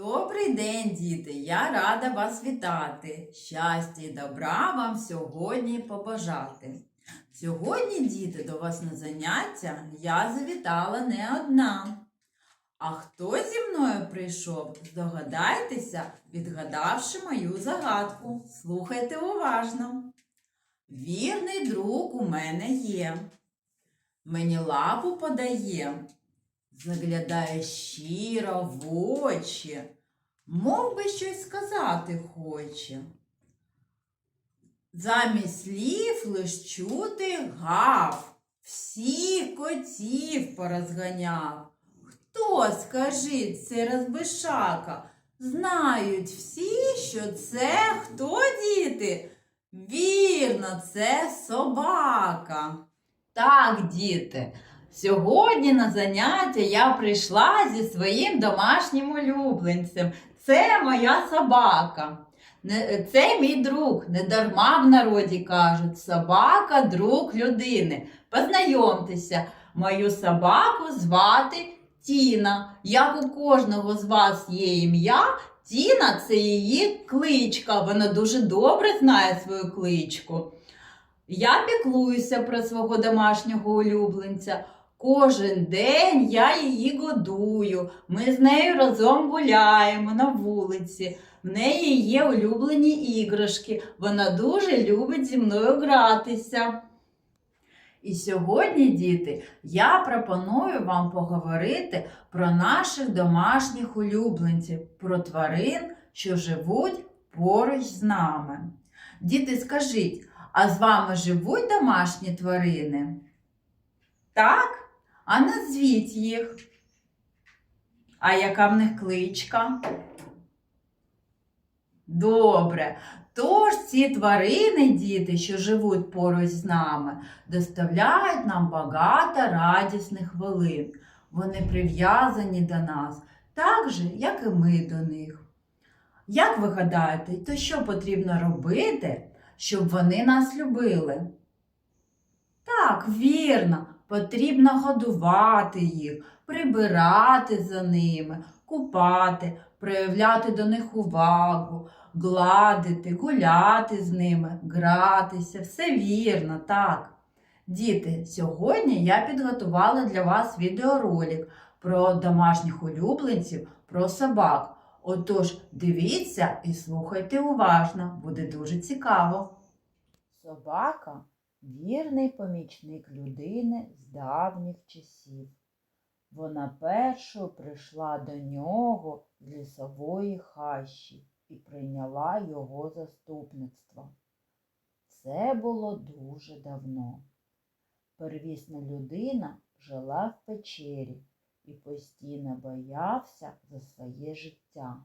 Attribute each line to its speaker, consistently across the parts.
Speaker 1: Добрий день, діти! Я рада вас вітати. Щастя і добра вам сьогодні побажати. Сьогодні, діти, до вас на заняття я завітала не одна. А хто зі мною прийшов, здогадайтеся, відгадавши мою загадку. Слухайте уважно. Вірний друг у мене є. Мені лапу подає, заглядає щиро в очі, мов би щось сказати хоче. Замість слів лиш чути гав, всіх котів порозганяв. Хто, скажіть, це розбишака? Знають всі, що це хто, діти? Вірно, це собака. Так, діти, сьогодні на заняття я прийшла зі своїм домашнім улюбленцем. Це моя собака. Це мій друг. Не дарма в народі кажуть, собака друг людини. Познайомтеся, мою собаку звати Тіна. Як у кожного з вас є ім'я, Тіна це її кличка. Вона дуже добре знає свою кличку. Я піклуюся про свого домашнього улюбленця. Кожен день я її годую. Ми з нею разом гуляємо на вулиці. В неї є улюблені іграшки. Вона дуже любить зі мною гратися. І сьогодні, діти, я пропоную вам поговорити про наших домашніх улюбленців, про тварин, що живуть поруч з нами. Діти, скажіть, а з вами живуть домашні тварини? Так? А назвіть їх. А яка в них кличка? Добре. Тож ці тварини, діти, що живуть поруч з нами, доставляють нам багато радісних хвилин. Вони прив'язані до нас, так же, як і ми до них. Як ви гадаєте, то що потрібно робити, щоб вони нас любили? Так, вірно, потрібно годувати їх, прибирати за ними, купати, проявляти до них увагу, гладити, гуляти з ними, гратися. Все вірно, так. Діти, сьогодні я підготувала для вас відеоролик про домашніх улюбленців, про собак. Отож, дивіться і слухайте уважно, буде дуже цікаво. Собака вірний помічник людини з давніх часів. Вона першою прийшла до нього з лісової хащі і прийняла його заступництво. Це було дуже давно. Первісна людина жила в печері і постійно боявся за своє життя.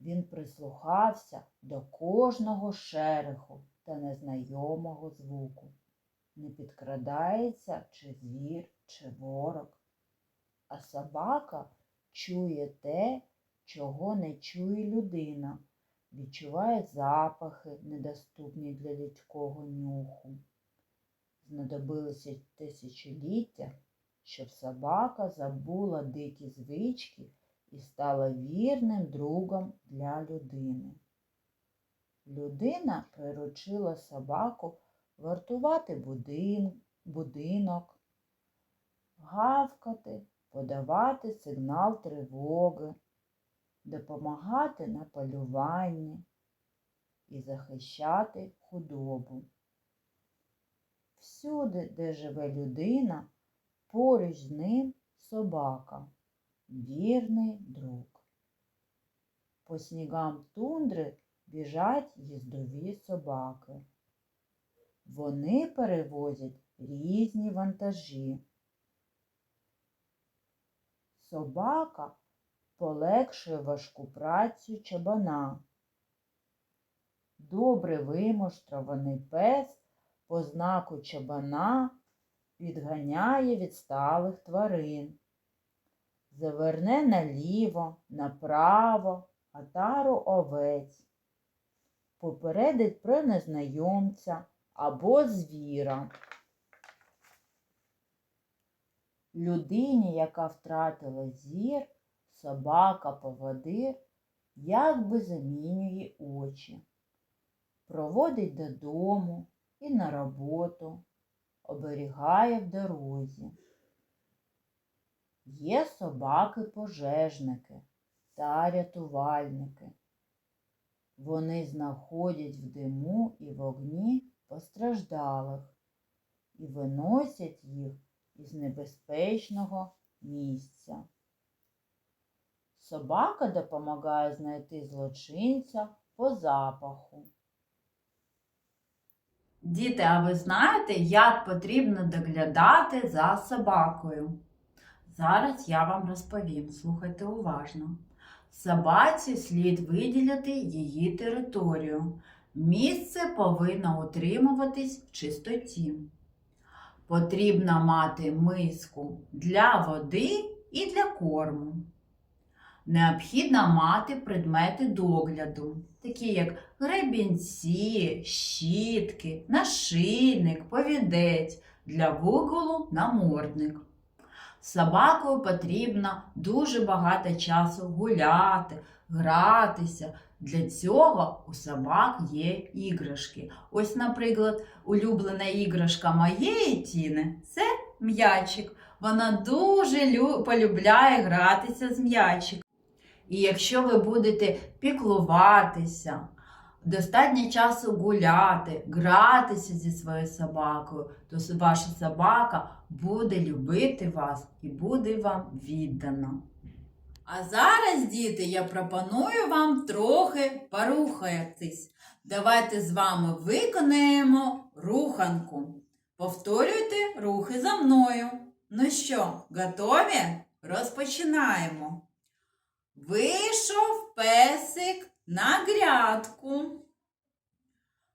Speaker 1: Він прислухався до кожного шереху та незнайомого звуку. Не підкрадається чи звір, чи ворог. А собака чує те, чого не чує людина, відчуває запахи, недоступні для людського нюху. Знадобилося тисячоліття, щоб собака забула дикі звички і стала вірним другом для людини. Людина приручила собаку вартувати будин, будинок, гавкати, подавати сигнал тривоги, допомагати на полюванні і захищати худобу. Всюди, де живе людина, поруч з ним собака, вірний друг. По снігам тундри біжать їздові собаки. Вони перевозять різні вантажі. Собака полегшує важку працю чабана. Добре вимуштрований пес по знаку чабана відганяє відсталих тварин. Заверне наліво, направо, атару овець, попередить про незнайомця або звіра. Людині, яка втратила зір, собака-поводир як би замінює очі, проводить додому і на роботу, оберігає в дорозі. Є собаки-пожежники та рятувальники. Вони знаходять в диму і вогні постраждалих і виносять їх із небезпечного місця. Собака допомагає знайти злочинця по запаху. Діти, а ви знаєте, як потрібно доглядати за собакою? Зараз я вам розповім, слухайте уважно. Собаці слід виділяти її територію. Місце повинно утримуватись в чистоті. Потрібно мати миску для води і для корму. Необхідно мати предмети догляду, такі як гребінці, щітки, нашийник, повідець, для вигулу намордник. З собакою потрібно дуже багато часу гуляти, гратися. Для цього у собак є іграшки. Ось, наприклад, улюблена іграшка моєї тіни це м'ячик. Вона дуже лю- полюбляє гратися з м'ячиком. І якщо ви будете піклуватися, достатньо часу гуляти, гратися зі своєю собакою, то ваша собака буде любити вас і буде вам віддана. А зараз, діти, я пропоную вам трохи порухатись. Давайте з вами виконаємо руханку. Повторюйте рухи за мною. Ну що, готові? Розпочинаємо. Вийшов песик на грядку.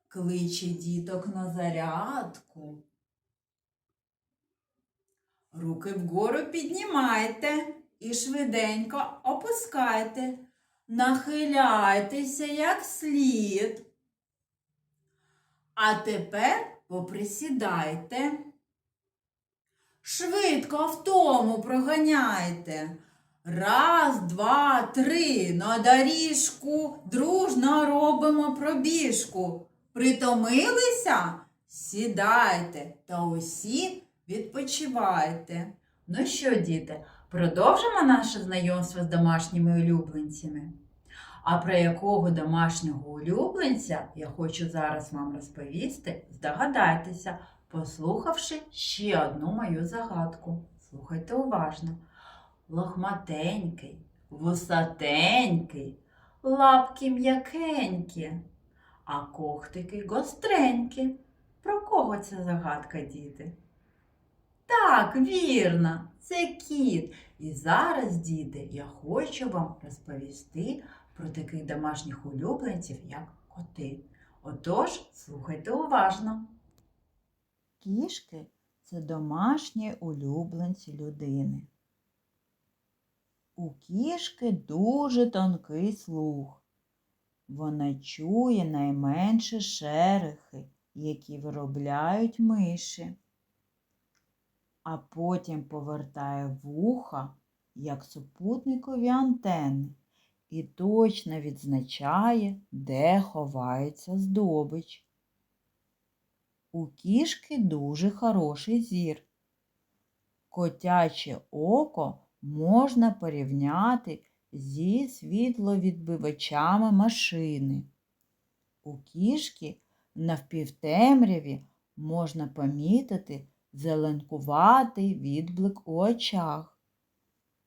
Speaker 1: Кличе діток на зарядку. Руки вгору піднімайте і швиденько опускайте. Нахиляйтеся як слід. А тепер поприсідайте. Швидко втому проганяйте. Раз, два, три. На доріжку дружно робимо пробіжку. Притомилися? Сідайте та усі відпочивайте. Ну що, діти, продовжимо наше знайомство з домашніми улюбленцями. А про якого домашнього улюбленця я хочу зараз вам розповісти, здогадайтеся, послухавши ще одну мою загадку. Слухайте уважно. Лохматенький, вусатенький, лапки м'якенькі, а когтики гостренькі. Про кого ця загадка, діти? Так, вірно, це кіт. І зараз, діти, я хочу вам розповісти про таких домашніх улюбленців, як коти. Отож, слухайте уважно. Кішки це домашні улюбленці людини. У кішки дуже тонкий слух. Вона чує найменші шерехи, які виробляють миші, а потім повертає вуха, як супутникові антени, і точно відзначає, де ховається здобич. У кішки дуже хороший зір. Котяче око можна порівняти зі світловідбивачами машини. У кішки навпівтемряві можна помітити зеленкуватий відблик у очах.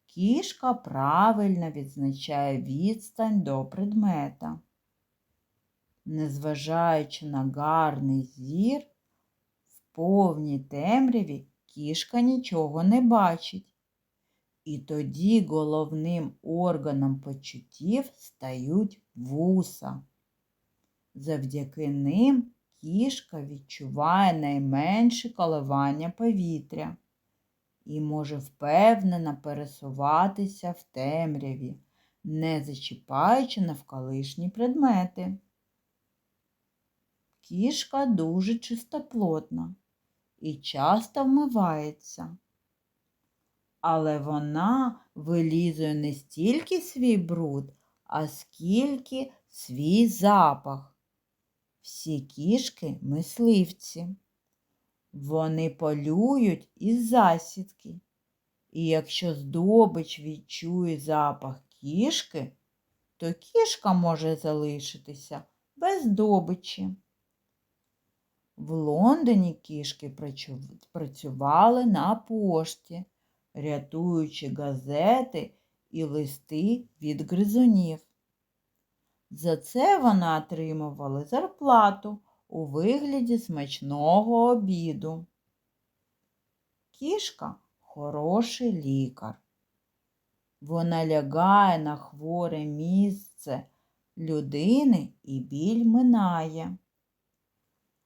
Speaker 1: Кішка правильно відзначає відстань до предмета. Незважаючи на гарний зір, в повній темряві кішка нічого не бачить. І тоді головним органом почуттів стають вуса. Завдяки ним кішка відчуває найменше коливання повітря і може впевнено пересуватися в темряві, не зачіпаючи навколишні предмети. Кішка дуже чистоплотна і часто вмивається. Але вона вилізує не стільки свій бруд, а скільки свій запах. Всі кішки мисливці. Вони полюють із засідки. І якщо здобич відчує запах кішки, то кішка може залишитися без здобичі. В Лондоні кішки працювали на пошті, рятуючи газети і листи від гризунів. За це вона отримувала зарплату у вигляді смачного обіду. Кішка хороший лікар. Вона лягає на хворе місце людини і біль минає.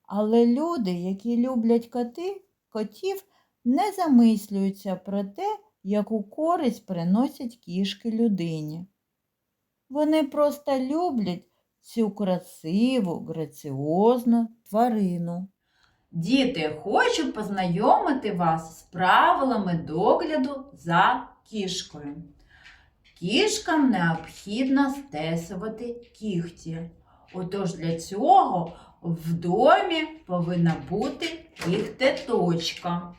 Speaker 1: Але люди, які люблять коти, котів, не замислюються про те, яку користь приносять кішки людині. Вони просто люблять цю красиву, граціозну тварину. Діти, хочу познайомити вас з правилами догляду за кішкою. Кішкам необхідно стесувати кігті. Отож для цього в домі повинна бути кігтеточка.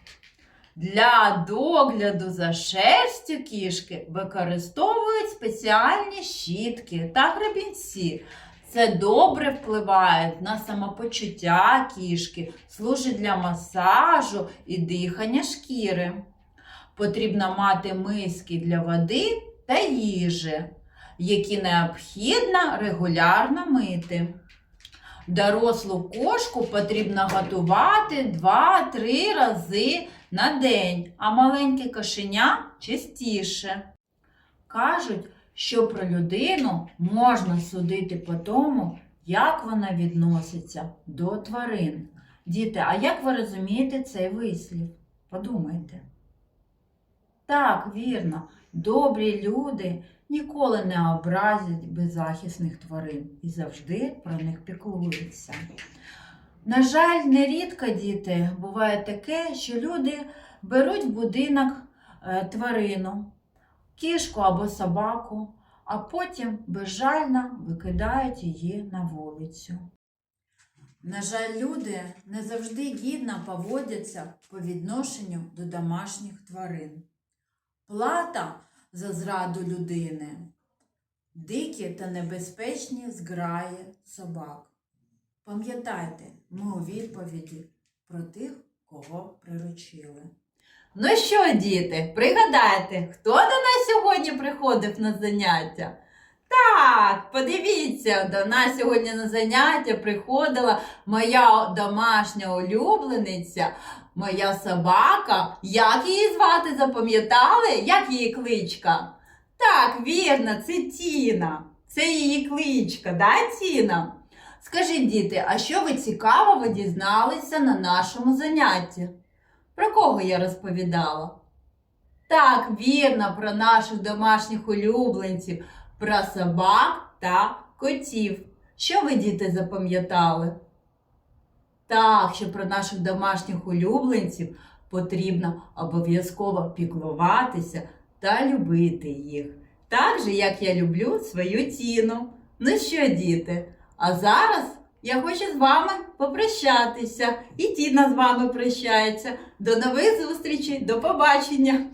Speaker 1: Для догляду за шерстю кішки використовують спеціальні щітки та гребінці. Це добре впливає на самопочуття кішки, служить для масажу і дихання шкіри. Потрібно мати миски для води та їжі, які необхідно регулярно мити. Дорослу кошку потрібно готувати 2-3 рази на день, а маленьке кошеня частіше. Кажуть, що про людину можна судити по тому, як вона відноситься до тварин. Діти, а як ви розумієте цей вислів? Подумайте. Так, вірно, добрі люди ніколи не образять беззахисних тварин і завжди про них піклуються. На жаль, нерідко діти буває таке, що люди беруть в будинок е, тварину, кішку або собаку, а потім безжально викидають її на вулицю. На жаль, люди не завжди гідно поводяться по відношенню до домашніх тварин. Плата за зраду людини, дикі та небезпечні зграї собак. Пам'ятайте, ми у відповіді про тих, кого приручили. Ну що, діти, пригадайте, хто до нас сьогодні приходив на заняття? Так, подивіться, до нас сьогодні на заняття приходила моя домашня улюблениця, моя собака. Як її звати, запам'ятали? Як її кличка? Так, вірно, це Тіна. Це її кличка, да, Тіна? Скажіть, діти, а що ви цікавого дізналися на нашому занятті? Про кого я розповідала? Так, вірно, про наших домашніх улюбленців, про собак та котів. Що ви, діти, запам'ятали? Так, що про наших домашніх улюбленців потрібно обов'язково піклуватися та любити їх. Так же, як я люблю свою тіну. Ну що, діти? А зараз я хочу з вами попрощатися. І Тіна з вами прощається. До нових зустрічей, до побачення!